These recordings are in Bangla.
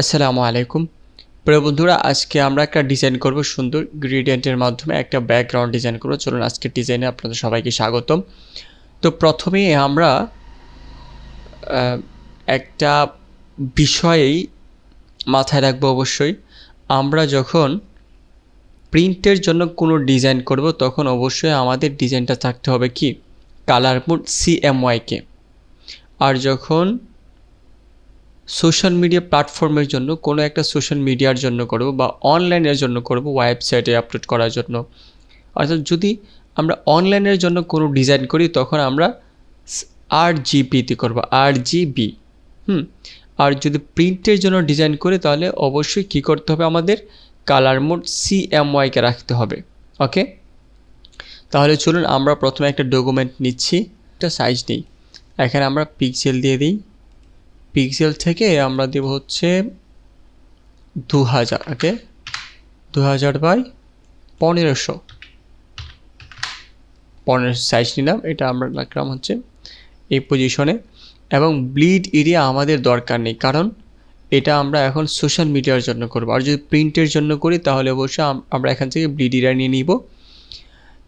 আসসালামু আলাইকুম। প্রিয় বন্ধুরা, আজকে আমরা একটা ডিজাইন করব সুন্দর গ্রেডিয়েন্টের মাধ্যমে একটা ব্যাকগ্রাউন্ড ডিজাইন করব। চলুন আজকের ডিজাইনে আপনাদের সবাইকে স্বাগতম। তো প্রথমে আমরা একটা বিষয়েই মাথায় রাখব অবশ্যই। আমরা যখন প্রিন্টের জন্য কোনো ডিজাইন করব, তখন অবশ্যই আমাদের ডিজাইনটা থাকতে হবে কি? কালার মোড সিএমওয়াইকে আর যখন সোশ্যাল মিডিয়া প্ল্যাটফর্মের জন্য, কোনো একটা সোশ্যাল মিডিয়ার জন্য করব বা অনলাইনের জন্য করব ওয়েবসাইটে আপলোড করার জন্য। অর্থাৎ যদি আমরা অনলাইনের জন্য কোনো ডিজাইন করি, তখন আমরা আর জিবিতে করব আর জিবি হুম? আর যদি প্রিন্টের জন্য ডিজাইন করি, তাহলে অবশ্যই কী করতে হবে আমাদের? কালার মোড সিএমওয়াইকে রাখতে হবে। ওকে? তাহলে চলুন আমরা প্রথমে একটা ডকুমেন্ট নিচ্ছি। একটা সাইজ নিই। এখানে আমরা পিক্সেল দিয়ে দিই। পিক্সেল থেকে আমরা দেব হচ্ছে দু হাজার ওকে দু হাজার বাই পনেরোশো। পনেরোশো সাইজ নিলাম, এটা আমরা রাখলাম হচ্ছে এই পজিশনে এবং ব্লিড এরিয়া আমাদের দরকার নেই, কারণ এটা আমরা এখন সোশ্যাল মিডিয়ার জন্য করব। আর যদি প্রিন্টের জন্য করি, তাহলে অবশ্যই আম- আমরা এখান থেকে ব্লিড এরিয়া নিয়ে নিব।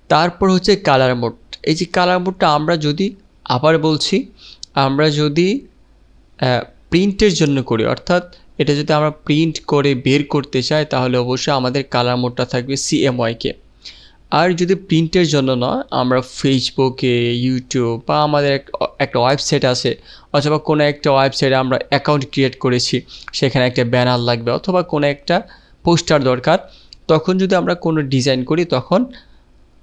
তারপর হচ্ছে কালার মোড এই যে কালার মোডটা আমরা যদি আবার বলছি, আমরা যদি প্রিন্টের জন্য করি। অর্থাৎ এটা যদি আমরা প্রিন্ট করে বের করতে চাই, তাহলে অবশ্যই আমাদের কালার মোডটা থাকবে সিএমওয়াইকে আর যদি প্রিন্টের জন্য নয়, আমরা ফেসবুকে ইউটিউব বা আমাদের এক- একটা ওয়েবসাইট আছে, অথবা কোনো একটা ওয়েবসাইটে আমরা অ্যাকাউন্ট ক্রিয়েট করেছি, সেখানে একটা ব্যানার লাগবে অথবা কোনো একটা পোস্টার দরকার, তখন যদি আমরা কোনো ডিজাইন করি, তখন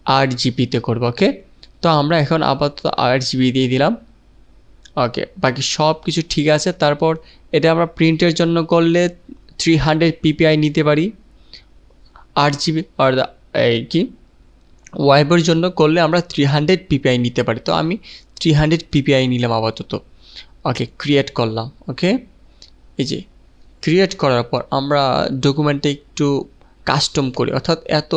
আট জিবিতে করব ওকে তো আমরা এখন আপাতত আট জিবি দিয়ে দিলাম। ওকে বাকি সব কিছু ঠিক আছে। তারপর এটা আমরা প্রিন্টের জন্য করলে থ্রি হান্ড্রেড পিপিআই নিতে পারি। আট জিবি আর এই কি? ওয়াইবের জন্য করলে আমরা থ্রি হান্ড্রেড পিপিআই নিতে পারি। তো আমি থ্রি হান্ড্রেড পিপিআই নিলাম আপাতত। ওকে ক্রিয়েট করলাম। ওকে এই যে ক্রিয়েট করার পর আমরা ডকুমেন্টে একটু কাস্টম করি। অর্থাৎ এত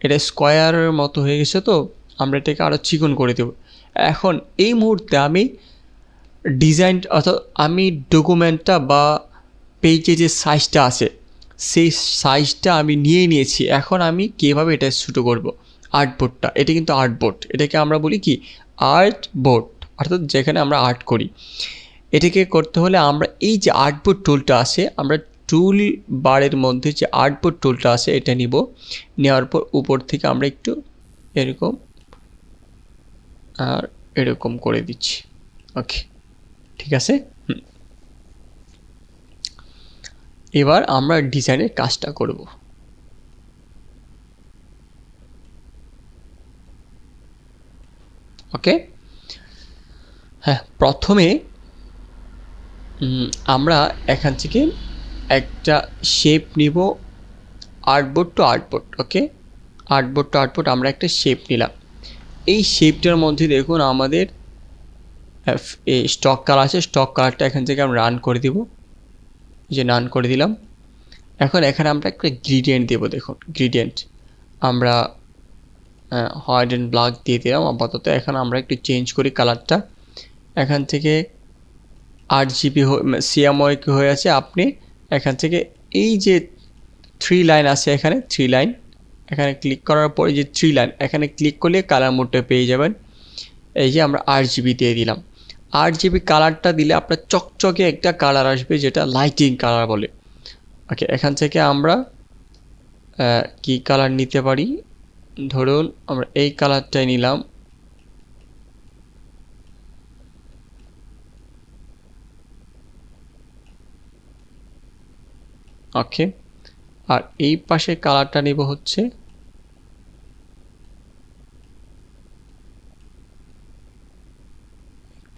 এটা স্কোয়ারের মতো হয়ে গেছে তো, আমরা এটাকে আরও চিকন করে দেব। এখন এই মুহূর্তে আমি ডিজাইন অর্থাৎ আমি ডকুমেন্টটা বা পেজে যে সাইজটা আছে, সেই সাইজটা আমি নিয়ে নিয়েছি। এখন আমি কীভাবে এটা ছোটো করব? আর্ট বোর্ডটা এটা কিন্তু আর্ট বোর্ড এটাকে আমরা বলি কি? আর্ট বোর্ড অর্থাৎ যেখানে আমরা আর্ট করি। এটাকে করতে হলে আমরা এই যে আর্ট বোর্ড টুলটা আছে, আমরা টুল বারের মধ্যে যে আর্ট বোর্ড টুলটা আছে, এটা নিব। নেওয়ার পর উপর থেকে আমরা একটু এরকম আর এরকম করে দিচ্ছি। ওকে ঠিক আছে। এবার আমরা ডিজাইনের কাজটা করব। ওকে? হ্যাঁ প্রথমে আমরা এখান থেকে একটা শেপ নিব artboard to artboard okay? Artboard to artboard আমরা একটা শেপ নিলাম। এই শেপটার মধ্যে দেখুন আমাদের এই স্টক কালার আছে স্টক কালারটা এখান থেকে আমরা রান করে দিব। যে রান করে দিলাম। এখন এখানে আমরা একটা গ্রিডিয়েন্ট দেবো, দেখুন গ্রিডিয়েন্ট আমরা হোয়াইট অ্যান্ড ব্ল্যাক দিয়ে দিলাম, আপাতত এখন আমরা একটু চেঞ্জ করি কালারটা এখান থেকে আট জিবি সিএমওয়াই হয়ে আছে, আপনি এখান থেকে এই যে থ্রি লাইন আছে এখানে থ্রি লাইন এখানে ক্লিক করার পরে যে থ্রি লাইন এখানে ক্লিক করলে কালার মোডটা পেয়ে যাবেন। এই যে আমরা আট জিবি দিয়ে দিলাম। আট জিবি কালারটা দিলে আপনার চকচকে একটা কালার আসবে, যেটা লাইটিং কালার বলে। ওকে এখান থেকে আমরা কি কালার নিতে পারি? ধরুন, আমরা এই কালারটাই নিলাম। ওকে আর এই পাশে কালারটা নিব হচ্ছে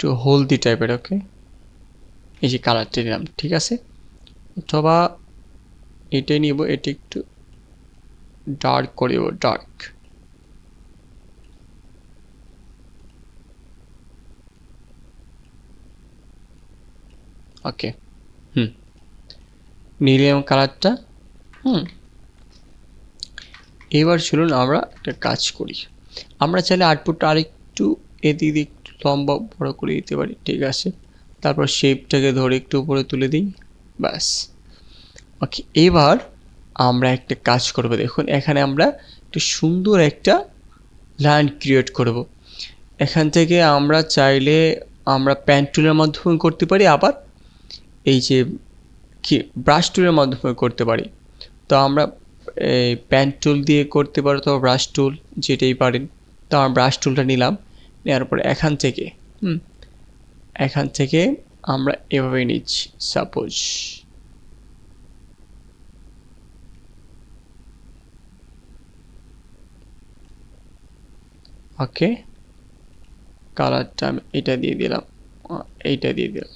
একটু হলদি টাইপের ওকে এই যে কালারটা নিলাম, ঠিক আছে? অথবা এটাই নিব, এটা একটু ডার্ক করে দেবো ডার্ক ওকে হুম। নিলাম কালারটা হুম। এবার চলুন আমরা একটা কাজ করি। আমরা চাইলে আউটপুটটা আরেকটু এদিক লম্বা বড় করে দিতে পারি, ঠিক আছে? তারপর শেপটাকে ধরে একটু উপরে তুলে দিই, ব্যাস। ওকে এবার আমরা একটা কাজ করব। দেখুন, এখানে আমরা একটু সুন্দর একটা লাইন ক্রিয়েট করব। এখান থেকে আমরা চাইলে আমরা প্যান টুলের মাধ্যমে করতে পারি, আবার এই যে কি ব্রাশ টুলের মাধ্যমে করতে পারি। তো আমরা এই প্যান টুল দিয়ে করতে পারো, তো ব্রাশ টুল যেটাই পারেন। তো আমরা ব্রাশ টুলটা নিলাম। নেওয়ার পরে এখান থেকে হুম। এখান থেকে আমরা এভাবে নিচ্ছি সাপোজ ওকে কালারটা আমি এটা দিয়ে দিলাম এইটা দিয়ে দিলাম।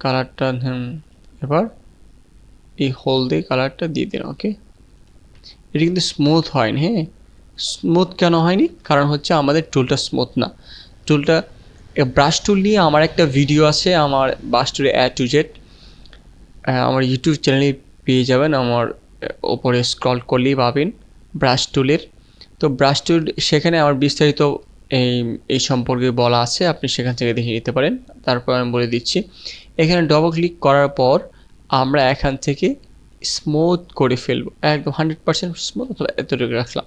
কালারটা হুম এবার এই হলদে কালারটা দিয়ে দিলাম ওকে এটা কিন্তু স্মুথ হয়নি হ্যাঁ? স্মুথ কেন হয়নি? কারণ হচ্ছে আমাদের টুলটা স্মুথ না। টুলটা ব্রাশ টুল নিয়ে আমার একটা ভিডিও আছে, আমার ব্রাশ টুলে অ্যাড টু জেড আমার ইউটিউব চ্যানেলে পেয়ে যাবেন, আমার ওপরে স্ক্রল করলেই পাবেন ব্রাশ টুলের তো ব্রাশ টুল সেখানে আমার বিস্তারিত এই এই সম্পর্কে বলা আছে, আপনি সেখান থেকে দেখে নিতে পারেন। তারপর আমি বলে দিচ্ছি, এখানে ডবল ক্লিক করার পর আমরা এখান থেকে স্মুথ করে ফেলব। একদম হান্ড্রেড পার্সেন্ট স্মুথ অথবা এতটুকু রাখলাম।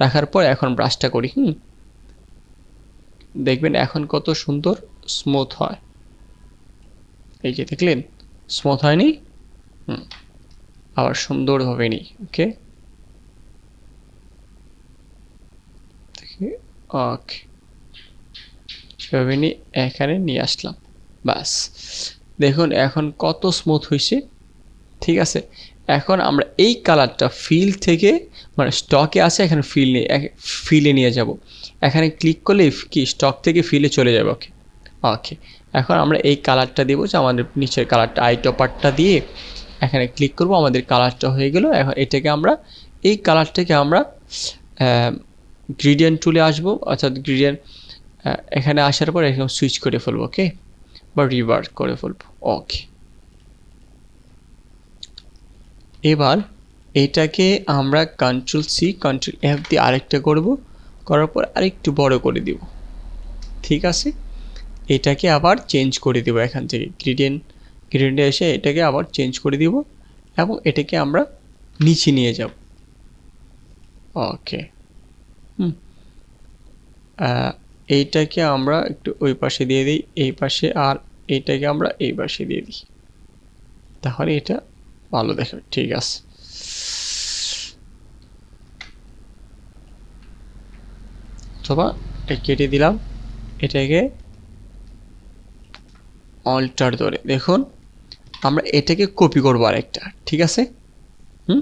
রাখার পর এখন ব্রাশটা করি, হুম? দেখবেন এখন কত সুন্দর স্মুথ হয়। এই যে দেখলেন স্মুথ হয়নি? হুম, আবার সুন্দরভাবে নিই ওকে? ওকে। সেভাবে এখানে নিয়ে আসলাম বাস দেখুন, এখন কত স্মুথ হয়েছে ঠিক আছে? এখন আমরা এই কালারটা ফিল থেকে মানে স্টকে আছে, এখানে ফিল নিয়ে ফিলে নিয়ে যাব। এখানে ক্লিক করলে কি স্টক থেকে ফিলে চলে যাবে ওকে ওকে এখন আমরা এই কালারটা দেবো যে আমাদের নিচের কালারটা আই টপারটা দিয়ে এখানে ক্লিক করব, আমাদের কালারটা হয়ে গেল। এখন এটাকে আমরা, এই কালারটাকে আমরা গ্রিডিয়ান টুলে আসব। অর্থাৎ গ্রিডিয়ান এখানে আসার পর এখানে সুইচ করে ফেলব ওকে বা রিভার্স করে ফেলব ওকে এবার এটাকে আমরা কন্ট্রোল সি কন্ট্রোল এফ দিয়ে আরেকটা করব। করার পর আরেকটু বড় করে দিব। ঠিক আছে? এটাকে আবার চেঞ্জ করে দেবো এখান থেকে। গ্রিডিয়েন্ট গ্রিডিয়েন্টে এসে এটাকে আবার চেঞ্জ করে দিব এবং এটাকে আমরা নিচে নিয়ে যাব। ওকে হুম। এইটাকে আমরা একটু ওই পাশে দিয়ে দিই, এই পাশে, আর এইটাকে আমরা এই পাশে দিয়ে দিই। তাহলে এটা ভালো দেখাবে ঠিক আছে। অথবা এটা কেটে দিলাম, এটাকে অল্টার ধরে। দেখুন, আমরা এটাকে কপি করব আরেকটা, ঠিক আছে? হুম?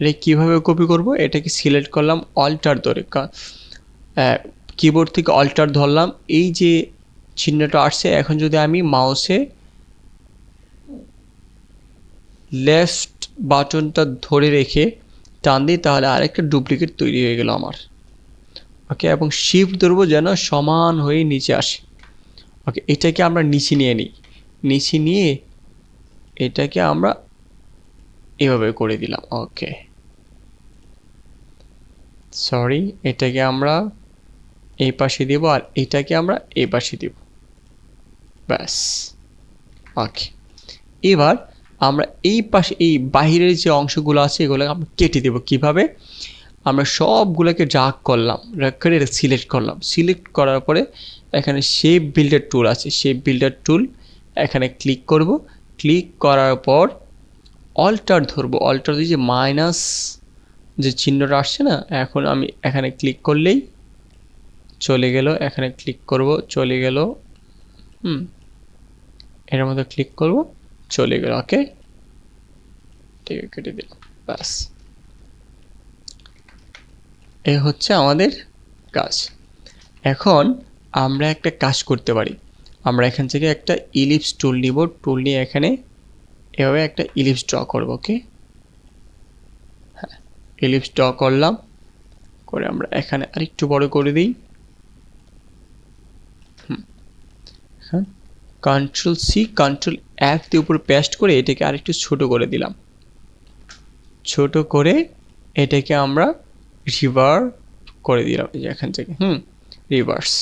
এটা কীভাবে কপি করব? এটাকে সিলেক্ট করলাম অল্টার ধরে। কিবোর্ড থেকে অল্টার ধরলাম। এই যে চিহ্নটা আসছে, এখন যদি আমি মাউসে লেফট বাটনটা ধরে রেখে টান দিই তাহলে আরেকটা ডুপ্লিকেট তৈরি হয়ে গেল আমার। ওকে এবং শিফট ধরবো যেন সমান হয়ে নিচে আসে। ওকে এটাকে আমরা নিচে নিয়ে নিই। নিচে নিয়ে এটাকে আমরা এভাবে করে দিলাম। ওকে সরি এটাকে আমরা এই পাশে দেব আর এটাকে আমরা এই পাশে দেব। ব্যাস। ওকে এবার আমরা এই পাশে, এই বাহিরের যে অংশগুলো আছে, এগুলোকে আমরা কেটে দেবো। কীভাবে? আমরা সবগুলোকে ড্রাগ করলাম ড্রাগ করে সিলেক্ট করলাম। সিলেক্ট করার পরে এখানে শেপ বিল্ডার টুল আছে। শেপ বিল্ডার টুল এখানে ক্লিক করব। ক্লিক করার পর অল্টার ধরবো। অল্টার দিয়ে যে মাইনাস যে চিহ্নটা আসছে না, এখন আমি এখানে ক্লিক করলেই চলে গেল। এখানে ক্লিক করব, চলে গেল। হুম, এর মধ্যে ক্লিক করব। চলে গেল ওকে ঠিক আছে, কেটে দিলাম, ব্যাস। এ হচ্ছে আমাদের কাজ। এখন আমরা একটা কাজ করতে পারি। আমরা এখান থেকে একটা ইলিপস টুল নিব। টুল নিয়ে এখানে এভাবে একটা ইলিপস ড্র করব ওকে হ্যাঁ ইলিপস ড্র করলাম। করে আমরা এখানে আরেকটু বড় করে দিই হুম হ্যাঁ কন্ট্রোল সি কন্ট্রোল এফ দিয়ে উপরে পেস্ট করে এটাকে আরেকটু ছোট করে দিলাম। ছোট করে এটাকে আমরা রিভার করে দিলাম এখান থেকে, হুম রিভার্স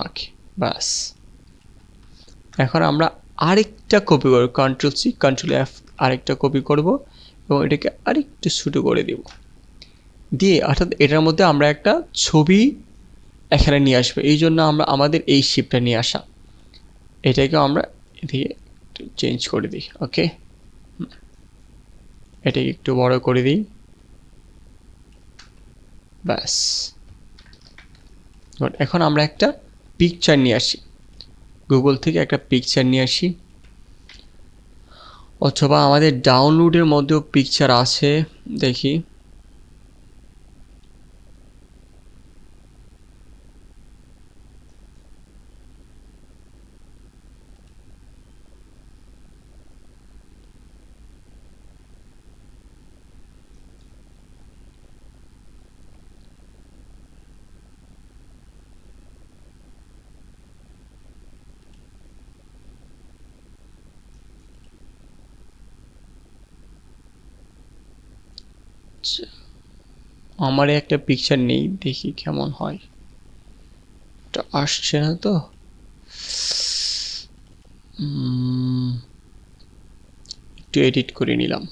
ওকে বাস এখন আমরা আরেকটা কপি করব কন্ট্রোল সি কন্ট্রোল এফ আরেকটা কপি করব এবং এটাকে আরেকটু ছোটো করে দেব। দিয়ে অর্থাৎ এটার মধ্যে আমরা একটা ছবি এখানে নিয়ে আসব। এই জন্য আমরা আমাদের এই শিপটা নিয়ে আসা। এটাকে আমরা এদিকে চেঞ্জ করে দিই ওকে এটাকে একটু বড় করে দিই। ব্যাস। এখন আমরা একটা পিকচার নিয়ে আসি। গুগল থেকে একটা পিকচার নিয়ে আসি। অথবা আমাদের ডাউনলোডের মধ্যেও পিকচার আছে, দেখি আচ্ছা আমার একটা পিকচার নেই দেখি কেমন হয়। আসছে না তো? একটু এডিট করে নিলাম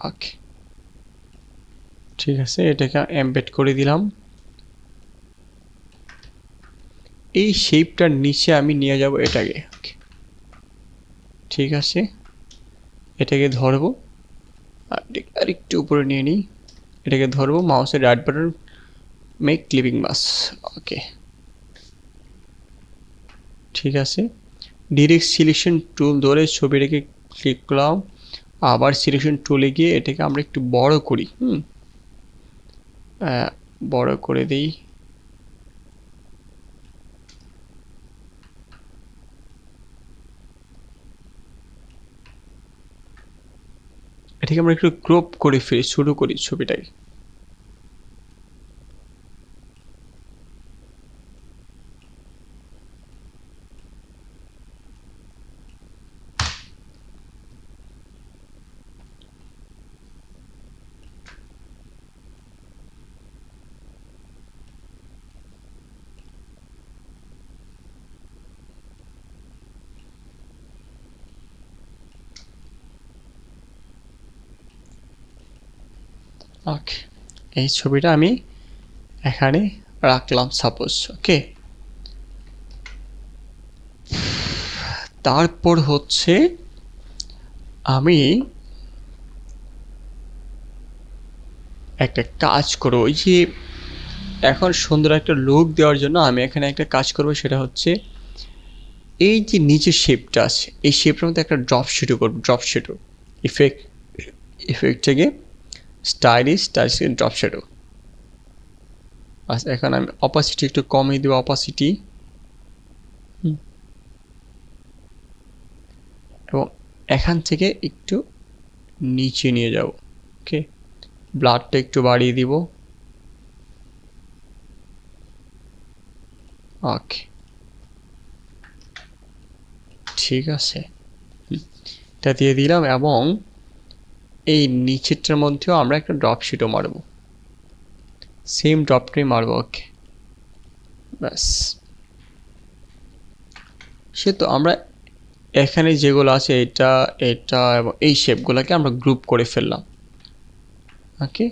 ওকে ঠিক আছে, এটাকে এমবেড করে দিলাম। এই শেপটার নিচে আমি নিয়ে যাব এটাকে। ঠিক আছে, এটাকে ধরবো। আর একটু উপরে নিয়ে নিই। এটাকে ধরবো মাউসের right button make clipping mask okay ঠিক আছে ডিরেক্ট সিলেকশন টুল ধরে ছবিটাকে ক্লিক করলাম। আবার সিলেকশন টুলে গিয়ে এটাকে আমরা একটু বড় করি, হুম। বড় করে দিই। এটাকে আমরা একটু ক্রপ করে ফিরে শুরু করি ছবিটাকে। ওকে এই ছবিটা আমি এখানে রাখলাম সাপোজ ওকে তারপর হচ্ছে আমি একটা কাজ করব, ওই যে এখন সুন্দর একটা লুক দেওয়ার জন্য আমি এখানে একটা কাজ করব, সেটা হচ্ছে এই যে নিচের শেপটা আছে, এই শেপটার মধ্যে একটা ড্রপ শিটও করব ড্রপ শিটও ইফেক্ট ইফেক্ট থেকে স্টাইলিশ স্টাইলিশ ড্রপ শ্যাডো আচ্ছা এখন আমি অপাসিটি একটু কমিয়ে দেবো অপাসিটি এবং এখান থেকে একটু নিচে নিয়ে যাব, ওকে? ব্লাডটা একটু বাড়িয়ে দিব। ওকে। ঠিক আছে। এটা দিয়ে দিলাম এবং এই নিচেরটার মধ্যেও আমরা একটা ড্রপ শিটও মারব। সেম ড্রপটাই মারবো ওকে ব্যাস। সে তো আমরা এখানে যেগুলো আছে, এটা এটা এবং এই শেপগুলোকে আমরা গ্রুপ করে ফেললাম। ওকে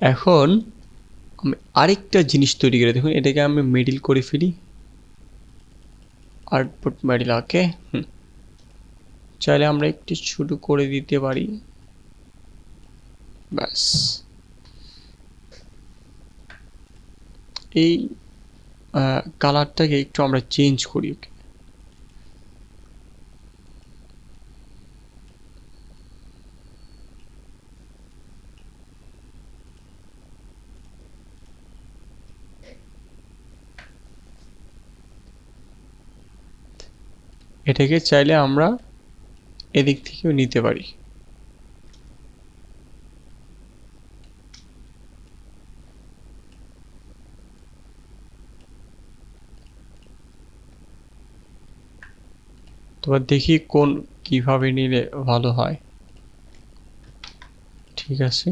এখন আমি আরেকটা জিনিস তৈরি করে দেখুন, এটাকে আমি মিডিল করে ফেলি। আউটপুট মিডিল ওকে চাইলে আমরা একটু শুরু করে দিতে পারি। ব্যাস। এই কালারটাকে একটু আমরা চেঞ্জ করি ওকে এটাকে চাইলে আমরা এদিক থেকেও নিতে পারি। তোমার দেখি কোন কীভাবে নিলে ভালো হয়। ঠিক আছে।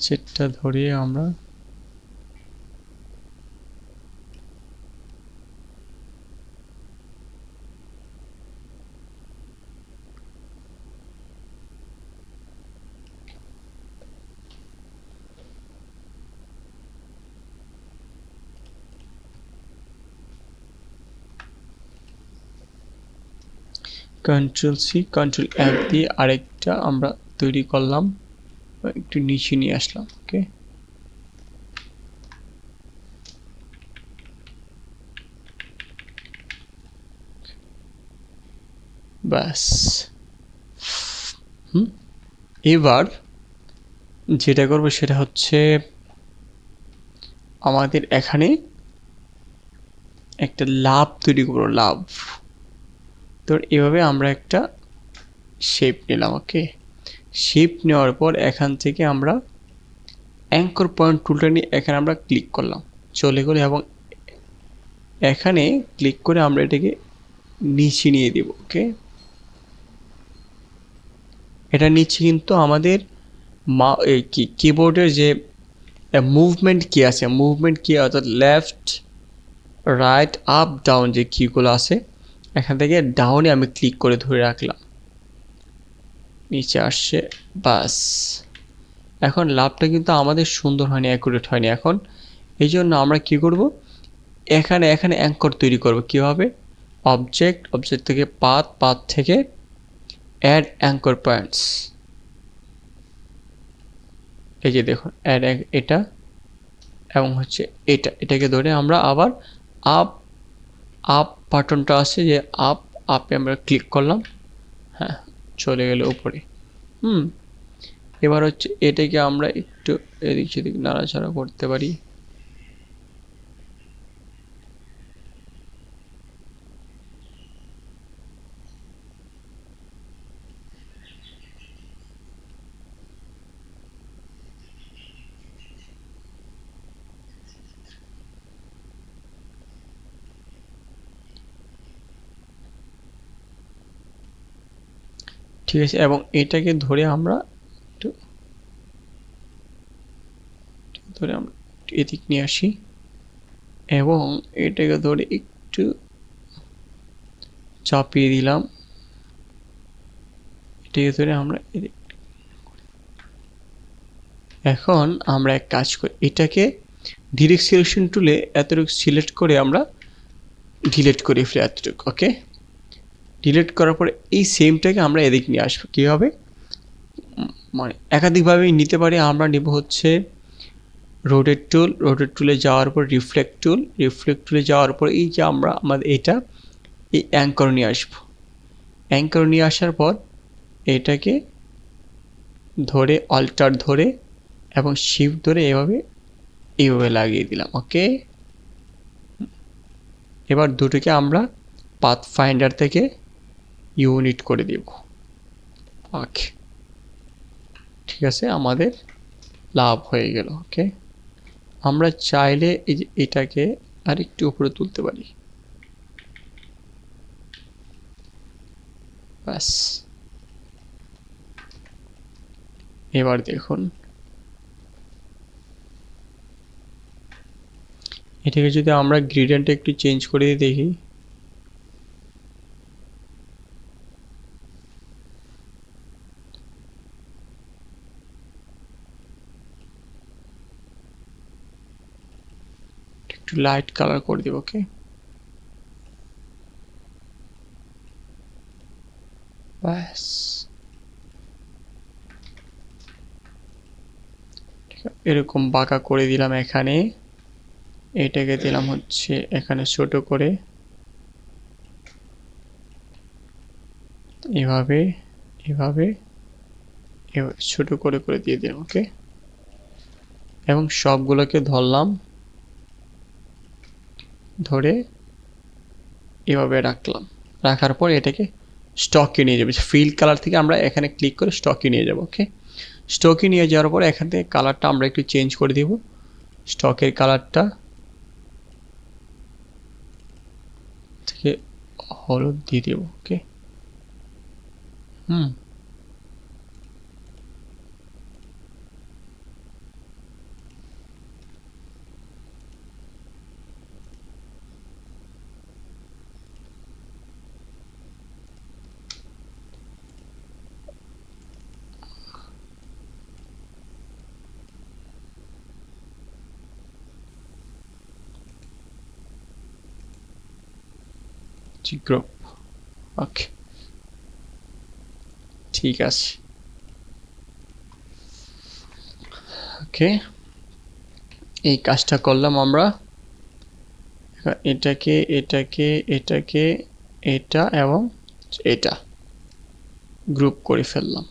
নিচেরটা ধরিয়ে আমরা কন্ট্রোল সি কন্ট্রোল অ্যাপ দিয়ে আরেকটা আমরা তৈরি করলাম। একটু নিচে নিয়ে আসলাম ওকে ব্যাস। এবার যেটা করব সেটা হচ্ছে আমাদের এখানে একটা লাভ তৈরি করব, লাভ। তো এভাবে আমরা একটা শেপ নিলাম ওকে শেপ নেওয়ার পর এখান থেকে আমরা অ্যাঙ্কর পয়েন্ট টুলটা নিয়ে এখানে আমরা ক্লিক করলাম। চলে গেলে এবং এখানে ক্লিক করে আমরা এটাকে নিচে নিয়ে দেব ওকে এটা নিচে কিন্তু আমাদের মা কি কিবোর্ডের যে মুভমেন্ট কি আছে মুভমেন্ট কি অর্থাৎ লেফট রাইট আপ ডাউন যে কিগুলো আছে, এখান থেকে ডাউনে আমি ক্লিক করে ধরে রাখলাম। নিচে আসছে, বাস। এখন লাভটা কিন্তু আমাদের সুন্দর হয়নি অ্যাকুরেট হয়নি এখন। এই জন্য আমরা কি করব? এখানে এখানে অ্যাঙ্কর তৈরি করব। কীভাবে? অবজেক্ট অবজেক্ট থেকে পাত পাত থেকে অ্যাড অ্যাঙ্কর পয়েন্টস এই যে দেখুন অ্যাড এটা এবং হচ্ছে এটা। এটাকে ধরে আমরা আবার আপ আপ বাটনটা আছে যে আপ আপে আমরা ক্লিক করলাম। হ্যাঁ। চলে গেল উপরে। হুম? এবার হচ্ছে এটাকে আমরা একটু এদিক সেদিক নাড়াচাড়া করতে পারি। ঠিক আছে, এবং এটাকে ধরে আমরা একটু, ধরে আমরা এদিক নিয়ে আসি, এবং এটাকে ধরে একটু চাপিয়ে দিলাম। এটাকে ধরে আমরা এদিক এখন আমরা এক কাজ করি, এটাকে ডিরেক্ট সিলেকশন টুলে এতটুকু সিলেক্ট করে আমরা ডিলেট করি ফেলে এতটুকু ওকে ডিলিট করার পরে এই সেমটাকে আমরা এদিক নিয়ে আসব। কীভাবে মানে একাধিকভাবে নিতে পারি। আমরা নেব হচ্ছে রোডের টুল রোডের টুলে যাওয়ার পর রিফ্লেক্ট টুল রিফ্লেক্ট টুলে যাওয়ার পর এই যে আমরা আমাদের এটা, এই অ্যাঙ্কর নিয়ে আসব। অ্যাঙ্কর নিয়ে আসার পর এটাকে ধরে অল্টার ধরে এবং শিফট ধরে এভাবে এইভাবে লাগিয়ে দিলাম ওকে এবার দুটোকে আমরা পাথ ফাইন্ডার থেকে ইউনিট করে দেব। ওকে ঠিক আছে, আমাদের লাভ হয়ে গেল ওকে আমরা চাইলে এই যে এটাকে আরেকটু উপরে তুলতে পারি। ব্যাস। এবার দেখুন। এটাকে যদি আমরা গ্রিডেন্টটা একটু চেঞ্জ করে দেখি। একটু লাইট কালার করে দিব ওকে ব্যাস। এরকম বাঁকা করে দিলাম এখানে। এটাকে দিলাম হচ্ছে এখানে ছোট করে। এভাবে এভাবে ছোটো করে করে দিয়ে দিলাম ওকে এবং সবগুলোকে ধরলাম। ধরে এভাবে রাখলাম। রাখার পর এটাকে স্টকে নিয়ে যাবে। ফিল কালার থেকে আমরা এখানে ক্লিক করে স্টকে নিয়ে যাব ওকে স্টকে নিয়ে যাওয়ার পর এখান থেকে কালারটা আমরা একটু চেঞ্জ করে দেব। স্টকের কালারটা থেকে হলুদ দিয়ে দেব ওকে হুম। গ্রুপ ওকে ঠিক আছে। ওকে এই কাজটা করলাম আমরা। এটাকে এটাকে এটাকে, এটা এবং এটা গ্রুপ করে ফেললাম।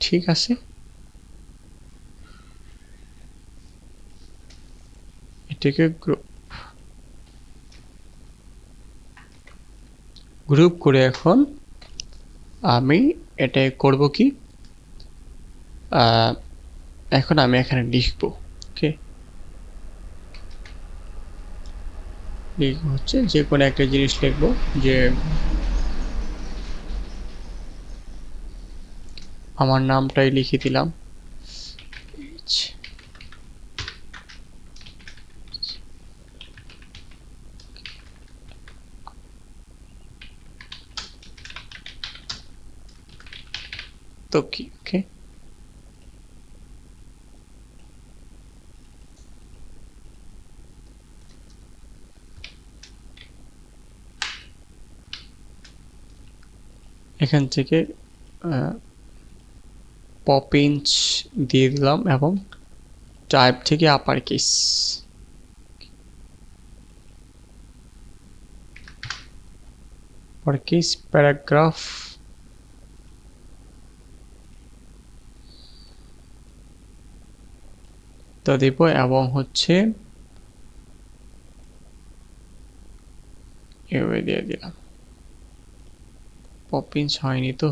ঠিক আছে? এটাকে গ্রুপ গ্রুপ করে এখন আমি এটা করব কি? এখন আমি এখানে লিখব ওকে লিখব হচ্ছে যে কোনো একটা জিনিস লিখব যে আমার নামটাই লিখে দিলাম। কি? ওকে এখান থেকে পপিঞ্চ দিয়ে দিলাম এবং টাইপ থেকে upper case upper case paragraph তো দেব এবং হচ্ছে এভাবে দিয়ে দিলাম। পপিন্স হয়নি তো?